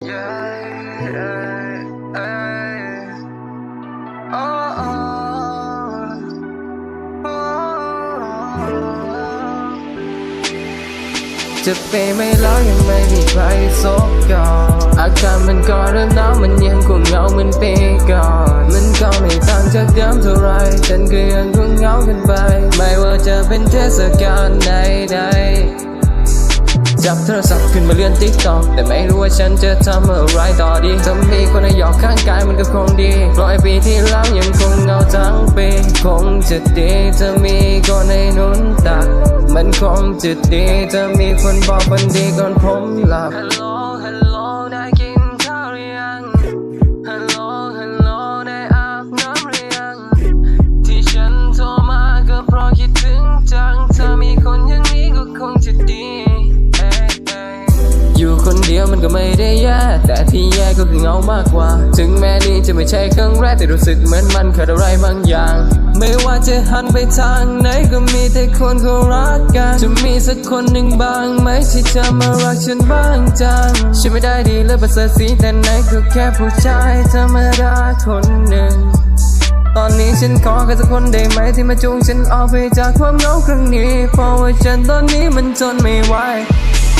Yeah, yeah, yeah. Oh, oh, oh. จะไปไม่แล้วยังไม่มีใครซบก่อนอาการมันก็เริ่มหนาวมันยังคงเหงาเหมือนปีก่อนมันก็ไม่ต่างจากเดิมเท่าไรฉันก็ยังคงเหงากันไป ไม่ว่าจะเป็นเทศกาลใดๆ จับโทรศัพท์ขึ้นมาเลื่อนติ๊กต็อกแต่ไม่รู้ว่าฉันจะทำอะไรต่อดีถ้ามีคนในหยอกข้างกายมันก็คงดีปล่อยปีที่แล้วยังคงเงาทั้งปีคงจะดีถ้ามีคนในนุนตักมันคงจะดีถ้ามีคนบอกคนดีก่อนผมหลับ ก็ไม่ได้แย่แต่ที่แย่ก็คือเหงามากกว่า ถึงแม้นี่จะไม่ใช่ครั้งแรกแต่รู้สึกเหมือนมันขาดอะไรบางอย่าง ไม่ว่าจะหันไปทางไหนก็มีแต่คนเขารักกัน จะมีสักคนหนึ่งบ้างไหมที่จะมารักฉันบ้างจังฉันไม่ได้ดีเลิศประเสริฐสีแต่ไหนก็แค่ผู้ชายธรรมดาคนหนึ่งตอนนี้ฉันขอแค่สักคนได้ไหมที่มาจูงฉันออกไปจากความเหงาครั้งนี้ เพราะว่าฉันตอนนี้มันทนไม่ไหว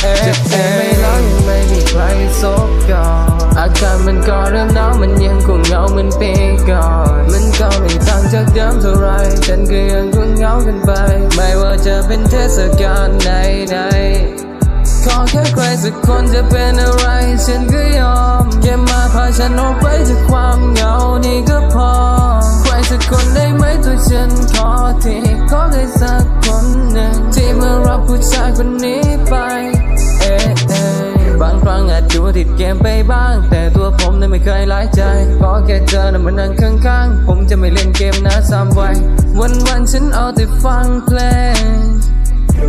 เอ๊ะเอ๊ะไม่แล้วยังไม่มีใครซบก่อนอาการมันก็เริ่มหนาวมันยังคงเหงาเหมือนปีก่อนมันก็ไม่ต่างจากเดิมเท่าไรฉันก็ยังคงเหงากันไป ไม่ว่าจะเป็นเทศกาลใดๆขอแค่ใครสักคนจะเป็นอะไรฉันก็ยอมแค่มาพาฉันออกไปจากความเหงานี่ก็พอ ใครสักคนได้ไหมตัวฉันขอทีขอใครสักคนหนึ่งที่มารับผู้ชายคนนี้ไป รั้งอาติดเกมไปบ้าง แต่ตัวผมนั้นไม่เคยร้ายใจขอแค่เธอนั้นมานั่งข้างๆ ผมจะไม่เล่นเกมนะซ้ำไว้วันๆฉันเอาแต่ฟังเพลง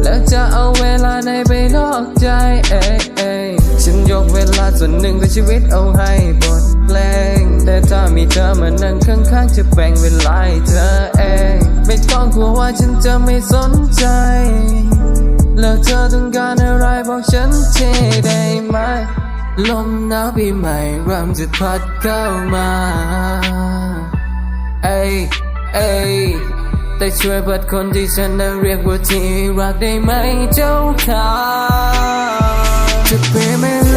แล้วจะเอาเวลาในไปนอกใจเอ้ยเอ้ฉันยกเวลาส่วนหนึ่งของชีวิตเอาให้บทเพลง แต่ถ้ามีเธอมานั่งข้างๆ จะแบ่งเวลาให้เธอเอง ไม่ต้องกลัวว่าฉันจะไม่สนใจแล้วเธอต้องการอะไรบอกฉันทีได้ไหม ลมหนาวปีใหม่เริ่มจะพัดเข้ามาเอ้ยเอ้ยแต่ช่วยเปิดคนที่ฉันนั้นเรียกว่าที่รักได้ไหมเจ้าค่ะจะเปลี่ยนไม่